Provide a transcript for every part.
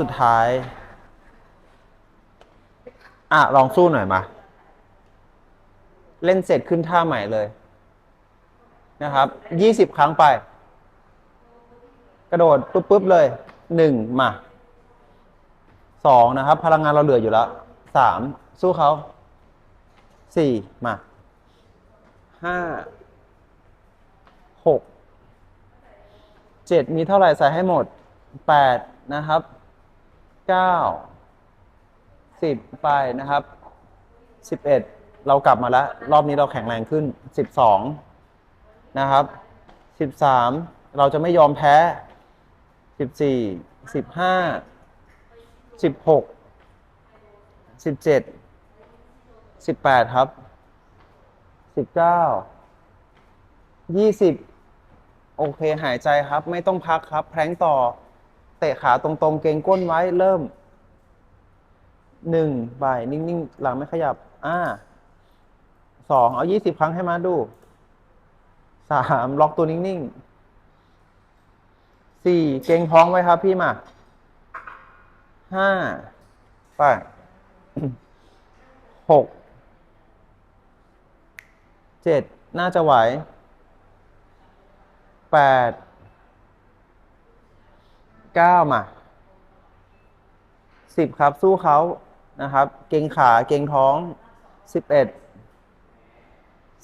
สุดท้าย อะ ลองสู้หน่อยมา เล่นเสร็จขึ้นท่าใหม่เลย นะครับยี่สิบครั้งไป กระโดดปุ๊บปุ๊บเลยหนึ่งมาสองนะครับ พลังงานเราเหลืออยู่แล้วสามสู้เขาสี่มาห้าหกเจ็ดมีเท่าไหร่ใส่ให้หมดแปดนะครับ เก้าสิบไปนะครับสิบเอ็ดเรากลับมาแล้ว รอบนี้เราแข็งแรงขึ้นสิบสองนะครับสิบสามเราจะไม่ยอมแพ้สิบสี่สิบห้าสิบหกสิบเจ็ดสิบแปดครับสิบเก้ายี่สิบโอเคหายใจครับ ไม่ต้องพักครับ แพร้งต่อ เตะขาตรงๆ เกรงก้นไว้เริ่มหนึ่งบ่ายนิ่งๆ หลังไม่ขยับ อ่าสองเอายี่สิบครั้งให้มาดูสามล็อกตัวนิ่งๆสี่เกรงท้องไว้ครับพี่มาห้าไปหกเจ็ดน่าจะไหวแปด เก้ามาสิบครับสู้เขานะครับ เกรงขาเกรงท้องสิบเอ็ด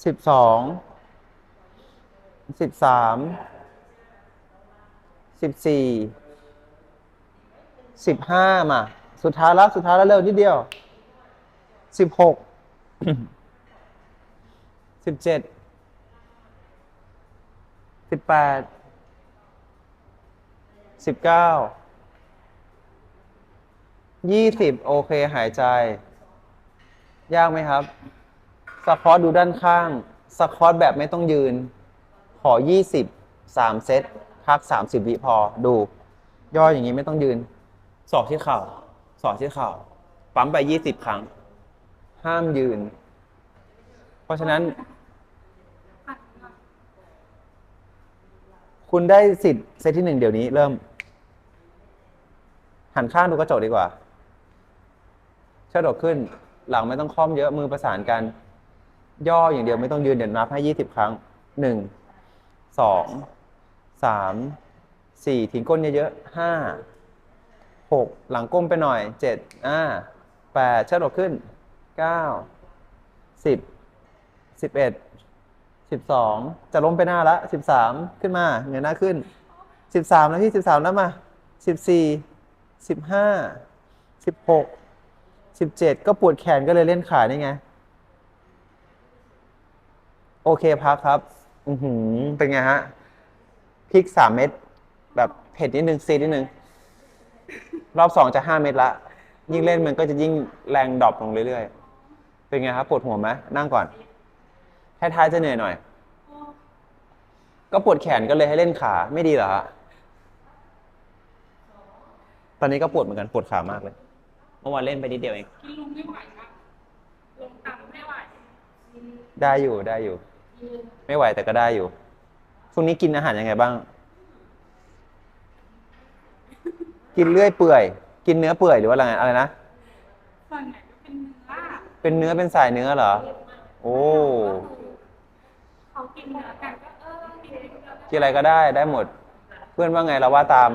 สิบสองสิบสามสิบสี่สิบห้ามา สุดท้ายแล้วสุดท้ายแล้วเร็วนิดเดียวสิบหกสิบเจ็ดสิบแปด สิบเก้ายี่สิบโอเคหายใจ ยากไหมครับ สควอตดูด้านข้าง สควอตแบบไม่ต้องยืน ขอยี่สิบสามเซตพักสามสิบวิพอดู ย่ออย่างนี้ไม่ต้องยืน สอกที่เข่า สอกที่เข่า ปั๊มไปยี่สิบครั้ง ห้ามยืน เพราะฉะนั้น คุณได้สิทธิ์เซตที่หนึ่งเดี๋ยวนี้เริ่ม หันข้างดูกระจกดีกว่าเชิดอกขึ้น หลังไม่ต้องค้อมเยอะมือประสานกัน ย่ออย่างเดียวไม่ต้องยืนเดี๋ยวนับให้ยี่สิบครั้งหนึ่งสองสามสี่ทิ้งก้นเยอะๆห้าหกหลังก้มไปหน่อยเจ็ดอ่าแปดเชิดอกขึ้นเก้าสิบสิบเอ็ดสิบสองจะล้มไปหน้าละสิบสามขึ้นมาเงยหน้าขึ้นสิบสามแล้วพี่สิบสามแล้วมาสิบสี่ สิบห้าสิบหกสิบเจ็ดก็ปวดแขนก็เลยเล่นขานี่ไง โอเคพักครับ อือหือ เป็นไงฮะพริกสามเม็ดแบบเผ็ดนิดนึงซีดนิดนึง รอบสองจะห้าเม็ดละ ยิ่งเล่นมันก็จะยิ่งแรงดรอปลงเรื่อยๆ เป็นไงครับ ปวดหัวไหมนั่งก่อนท้ายๆจะเหนื่อยหน่อย ก็ปวดแขนก็เลยให้เล่นขาไม่ดีเหรอฮะ ตอนนี้ก็ปวดเหมือนกันปวดขามากเลย เมื่อวานเล่นไปนิดเดียวเอง กินลงไม่ไหวครับลงต่ำไม่ไหวได้อยู่ได้อยู่ไม่ไหวแต่ก็ได้อยู่ช่วงนี้กินอาหารยังไงบ้าง กินเลื่อยเปื่อย กินเนื้อเปื่อยหรือว่าอะไรอะไรนะ ส่วนใหญ่ก็เป็นเนื้อเป็นเนื้อเป็นสายเนื้อเหรอ โอ้ เขากินเนื้อกันก็เออกินเนื้อกินอะไรก็ได้ได้หมด เพื่อนว่าไงเราว่าตาม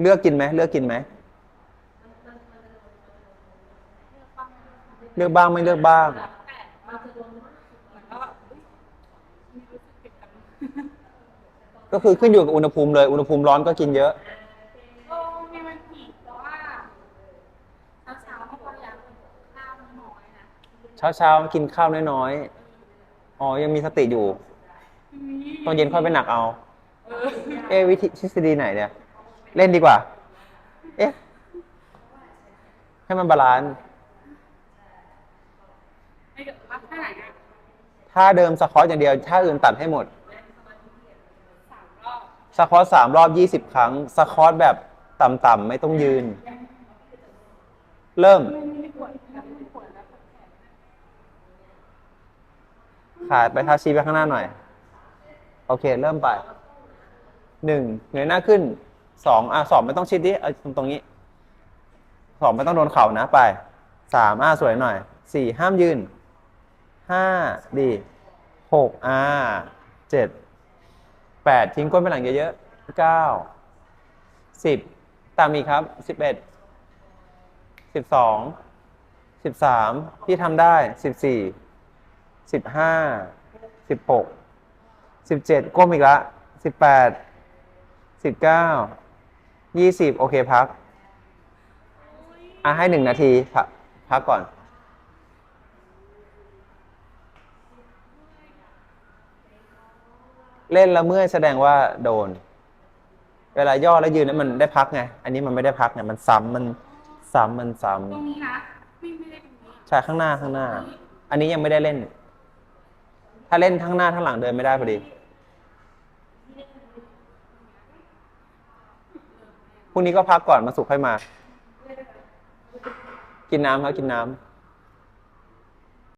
เลือกกินไหมเลือกกินไหมเลือกบ้างไม่เลือกบ้างก็คือขึ้นอยู่กับอุณหภูมิเลย อุณหภูมิร้อนก็กินเยอะโอ้มีมันผิดเพราเช้าเขาพยายามข้าวน้อยเช้าเช้าๆกินข้าวน้อยๆ อ๋อ ยังมีสติอยู่ ตอนเย็นค่อยไปหนักเอา เอวิธีทฤษฎีไหนเนี่ย เล่นดีกว่า เอ๊ะ ให้มันบาลานซ์ไม่เกิดว่าท่าไหนอะท่าเดิมสควอตอย่างเดียวท่าอื่นตัดให้หมดสามรอบสควอตสามรอบยี่สิบครั้งสควอตแบบต่ำๆไม่ต้องยืน เริ่มไม่ไม่ปวดแล้วไม่ปวดแล้วปวดแขนขาดไปเท้าชี้ไปข้างหน้าหน่อย โอเค เริ่มไปหนึ่งเงยหน้าขึ้น สองอะสองไม่ต้องชิดดิเอาตรงตรงนี้ สองไม่ต้องโดนเข่านะไปสามอะสวยหน่อยสี่ห้ามยืนห้าดีหกอ่าเจ็ดแปดทิ้งก้นไปหลังเยอะๆเก้าสิบตามอีกครับสิบเอ็ดสิบสองสิบสามพี่ทำได้สิบสี่สิบห้าสิบหกสิบเจ็ดก้มอีกละสิบแปดสิบเก้า ยี่สิบโอเคพัก อะให้หนึ่งนาทีพักพักก่อน เล่นแล้วเมื่อยแสดงว่าโดน เวลาย่อแล้วยืนนั้นมันได้พักไง อันนี้มันไม่ได้พักไงมันซ้ำมันซ้ำมันซ้ตรงนี้นะไม่ไม่ได้ตรงนี้ำใช่ข้างหน้าข้างหน้า อันนี้ยังไม่ได้เล่น ถ้าเล่นทั้งหน้าทั้งหลังเดินไม่ได้พอดี พรุ่งนี้ก็พักก่อนมาสุกค่อยมา กินน้ำครับกินน้ำ